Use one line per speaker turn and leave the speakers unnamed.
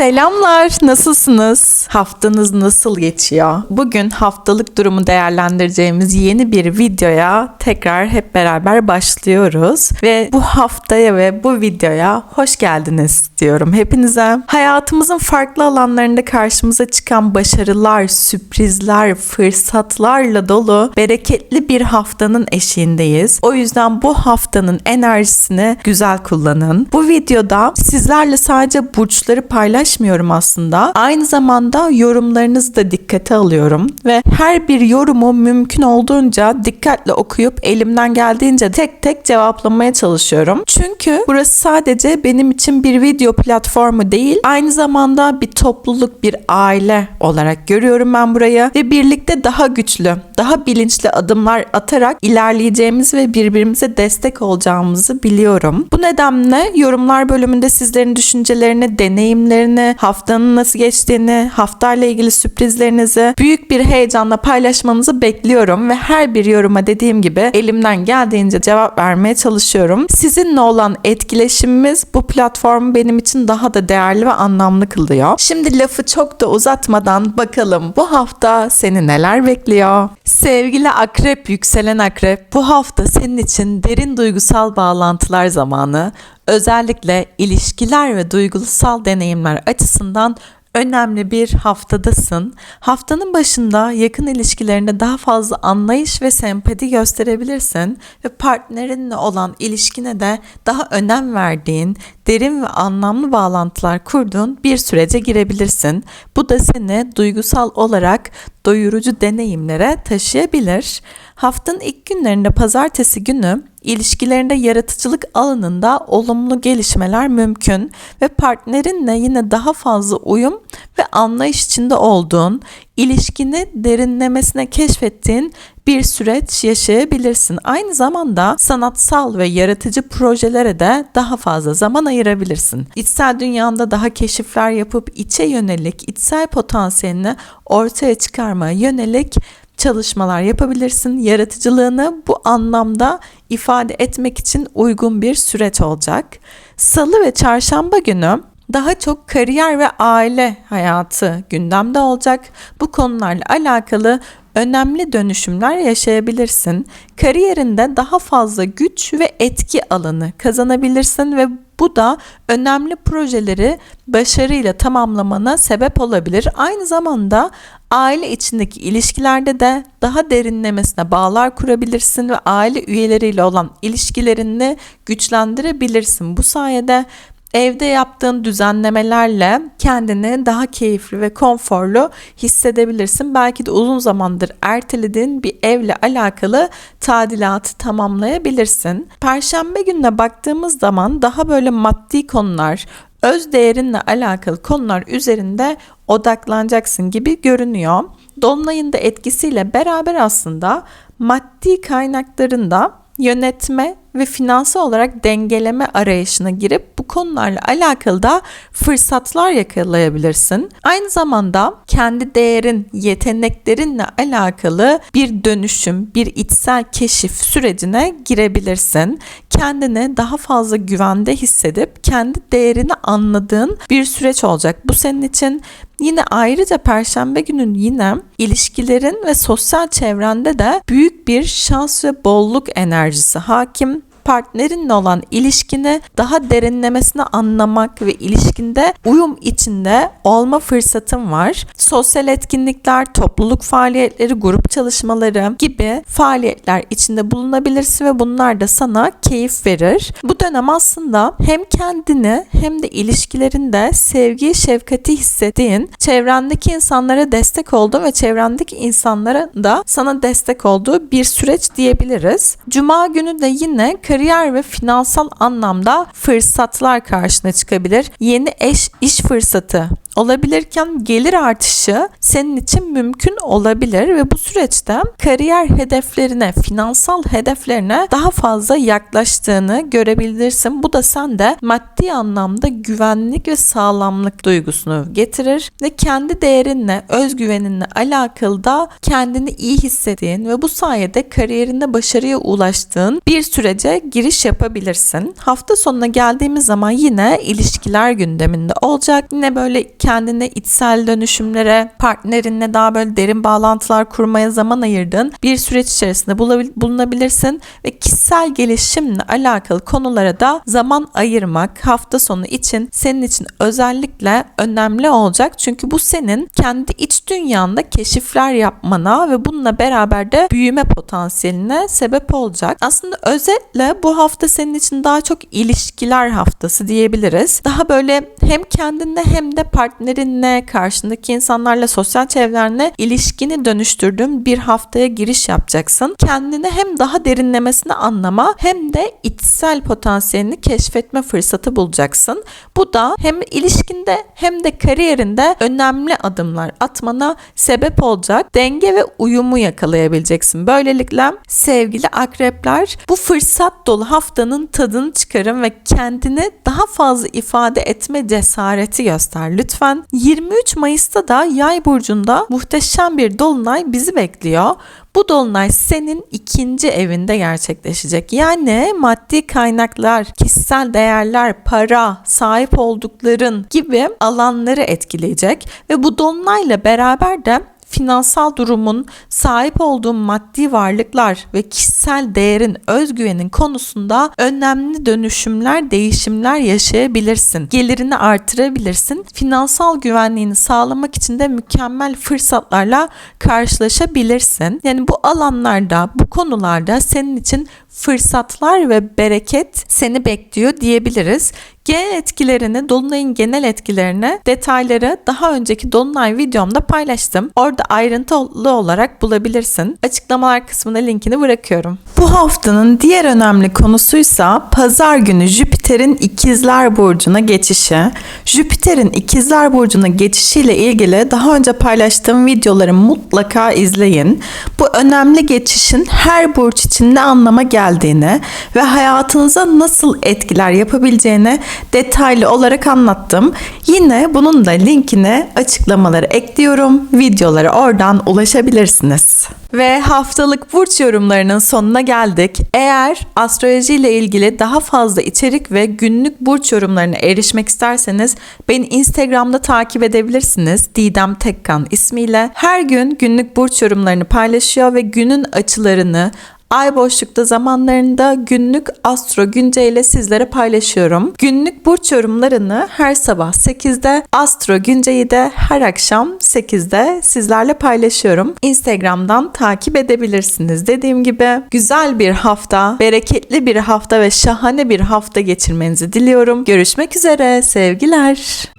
Selamlar, nasılsınız? Haftanız nasıl geçiyor? Bugün haftalık durumu değerlendireceğimiz yeni bir videoya tekrar hep beraber başlıyoruz. Ve bu haftaya ve bu videoya hoş geldiniz diyorum hepinize. Hayatımızın farklı alanlarında karşımıza çıkan başarılar, sürprizler, fırsatlarla dolu bereketli bir haftanın eşiğindeyiz. O yüzden bu haftanın enerjisini güzel kullanın. Bu videoda sizlerle sadece burçları paylaşmıyorum aslında. Aynı zamanda yorumlarınızı da dikkate alıyorum ve her bir yorumu mümkün olduğunca dikkatle okuyup elimden geldiğince tek tek cevaplamaya çalışıyorum. Çünkü burası sadece benim için bir video platformu değil, aynı zamanda bir topluluk, bir aile olarak görüyorum ben burayı ve birlikte daha güçlü, daha bilinçli adımlar atarak ilerleyeceğimiz ve birbirimize destek olacağımızı biliyorum. Bu nedenle yorumlar bölümünde sizlerin düşüncelerini, deneyimlerini, haftanın nasıl geçtiğini, haftayla ilgili sürprizlerinizi büyük bir heyecanla paylaşmanızı bekliyorum ve her bir yoruma dediğim gibi elimden geldiğince cevap vermeye çalışıyorum. Sizinle olan etkileşimimiz bu platformu benim için daha da değerli ve anlamlı kılıyor. Şimdi lafı çok da uzatmadan bakalım bu hafta seni neler bekliyor? Sevgili akrep, yükselen akrep bu hafta senin için derin duygusal bağlantılar zamanı. Özellikle ilişkiler ve duygusal deneyimler açısından önemli bir haftadasın. Haftanın başında yakın ilişkilerinde daha fazla anlayış ve sempati gösterebilirsin ve partnerinle olan ilişkine de daha önem verdiğin, derin ve anlamlı bağlantılar kurduğun bir sürece girebilirsin. Bu da seni duygusal olarak doyurucu deneyimlere taşıyabilir. Haftanın ilk günlerinde pazartesi günü ilişkilerinde yaratıcılık alanında olumlu gelişmeler mümkün ve partnerinle yine daha fazla uyum ve anlayış içinde olduğun, ilişkini derinlemesine keşfettiğin bir süreç yaşayabilirsin. Aynı zamanda sanatsal ve yaratıcı projelere de daha fazla zaman ayırabilirsin. İçsel dünyanda daha keşifler yapıp içe yönelik içsel potansiyelini ortaya çıkarmaya yönelik çalışmalar yapabilirsin. Yaratıcılığını bu anlamda ifade etmek için uygun bir süreç olacak. Salı ve çarşamba günü daha çok kariyer ve aile hayatı gündemde olacak. Bu konularla alakalı önemli dönüşümler yaşayabilirsin. Kariyerinde daha fazla güç ve etki alanı kazanabilirsin ve bu da önemli projeleri başarıyla tamamlamana sebep olabilir. Aynı zamanda aile içindeki ilişkilerde de daha derinlemesine bağlar kurabilirsin ve aile üyeleriyle olan ilişkilerini güçlendirebilirsin. Bu sayede Evde yaptığın düzenlemelerle kendini daha keyifli ve konforlu hissedebilirsin. Belki de uzun zamandır ertelediğin bir evle alakalı tadilatı tamamlayabilirsin. Perşembe gününe baktığımız zaman daha böyle maddi konular, öz değerinle alakalı konular üzerinde odaklanacaksın gibi görünüyor. Dolunayın da etkisiyle beraber aslında maddi kaynaklarında yönetme ve finansal olarak dengeleme arayışına girip bu konularla alakalı da fırsatlar yakalayabilirsin. Aynı zamanda kendi değerin, yeteneklerinle alakalı bir dönüşüm, bir içsel keşif sürecine girebilirsin. Kendini daha fazla güvende hissedip kendi değerini anladığın bir süreç olacak. Bu senin için Yine ayrıca perşembe günün yine ilişkilerin ve sosyal çevrende de büyük bir şans ve bolluk enerjisi hakim partnerinle olan ilişkini daha derinlemesine anlamak ve ilişkinde uyum içinde olma fırsatın var. Sosyal etkinlikler, topluluk faaliyetleri, grup çalışmaları gibi faaliyetler içinde bulunabilirsin ve bunlar da sana keyif verir. Bu dönem aslında hem kendini hem de ilişkilerinde sevgi, şefkati hissettiğin, çevrendeki insanlara destek olduğun ve çevrendeki insanlara da sana destek olduğu bir süreç diyebiliriz. Cuma günü de yine kariyer ve finansal anlamda fırsatlar karşına çıkabilir. Yeni eş iş fırsatı olabilirken gelir artışı senin için mümkün olabilir ve bu süreçte kariyer hedeflerine, finansal hedeflerine daha fazla yaklaştığını görebilirsin. Bu da sende maddi anlamda güvenlik ve sağlamlık duygusunu getirir ve kendi değerinle, özgüveninle alakalı da kendini iyi hissettiğin ve bu sayede kariyerinde başarıya ulaştığın bir sürece giriş yapabilirsin. Hafta sonuna geldiğimiz zaman yine ilişkiler gündeminde olacak. Yine böyle kendine içsel dönüşümlere, partnerinle daha böyle derin bağlantılar kurmaya zaman ayırdığın bir süreç içerisinde bulunabilirsin ve kişisel gelişimle alakalı konulara da zaman ayırmak hafta sonu için senin için özellikle önemli olacak. Çünkü bu senin kendi iç dünyanda keşifler yapmana ve bununla beraber de büyüme potansiyeline sebep olacak. Aslında özetle bu hafta senin için daha çok ilişkiler haftası diyebiliriz. Daha böyle hem kendinle hem de partnerinle, karşındaki insanlarla, sosyal çevrenle ilişkini dönüştürdüğün bir haftaya giriş yapacaksın. Kendini hem daha derinlemesine anlama hem de içsel potansiyelini keşfetme fırsatı bulacaksın. Bu da hem ilişkinde hem de kariyerinde önemli adımlar atmana sebep olacak. Denge ve uyumu yakalayabileceksin. Böylelikle sevgili akrepler bu fırsat dolu haftanın tadını çıkarın ve kendini daha fazla ifade etme cesareti göster lütfen. 23 Mayıs'ta da Yay burcunda muhteşem bir dolunay bizi bekliyor. Bu dolunay senin ikinci evinde gerçekleşecek. Yani maddi kaynaklar, kişisel değerler, para, sahip oldukların gibi alanları etkileyecek ve bu dolunayla beraber de finansal durumun, sahip olduğun maddi varlıklar ve kişisel değerin, özgüvenin konusunda önemli dönüşümler, değişimler yaşayabilirsin. Gelirini artırabilirsin. Finansal güvenliğini sağlamak için de mükemmel fırsatlarla karşılaşabilirsin. Yani bu alanlarda, bu konularda senin için fırsatlar ve bereket seni bekliyor diyebiliriz. Genel etkilerini, Dolunay'ın genel etkilerini, detayları daha önceki Dolunay videomda paylaştım. Orada ayrıntılı olarak bulabilirsin. Açıklamalar kısmına linkini bırakıyorum. Bu haftanın diğer önemli konusuysa pazar günü Jüpiter'in ikizler burcuna geçişi. Jüpiter'in ikizler burcuna geçişiyle ilgili daha önce paylaştığım videoları mutlaka izleyin. Bu önemli geçişin her burç için ne anlama geldiğini ve hayatınıza nasıl etkiler yapabileceğini detaylı olarak anlattım. Yine bunun da linkini açıklamalara ekliyorum. Videolara oradan ulaşabilirsiniz. Ve haftalık burç yorumlarının sonuna geldik. Eğer astroloji ile ilgili daha fazla içerik ve günlük burç yorumlarına erişmek isterseniz beni Instagram'da takip edebilirsiniz. Didem Tekkan ismiyle. Her gün günlük burç yorumlarını paylaşıyor ve günün açılarını, Ay boşlukta zamanlarında günlük astro günceyle sizlere paylaşıyorum. Günlük burç yorumlarını her sabah 8'de, astro günceyi de her akşam 8'de sizlerle paylaşıyorum. Instagram'dan takip edebilirsiniz. Dediğim gibi güzel bir hafta, bereketli bir hafta ve şahane bir hafta geçirmenizi diliyorum. Görüşmek üzere, sevgiler.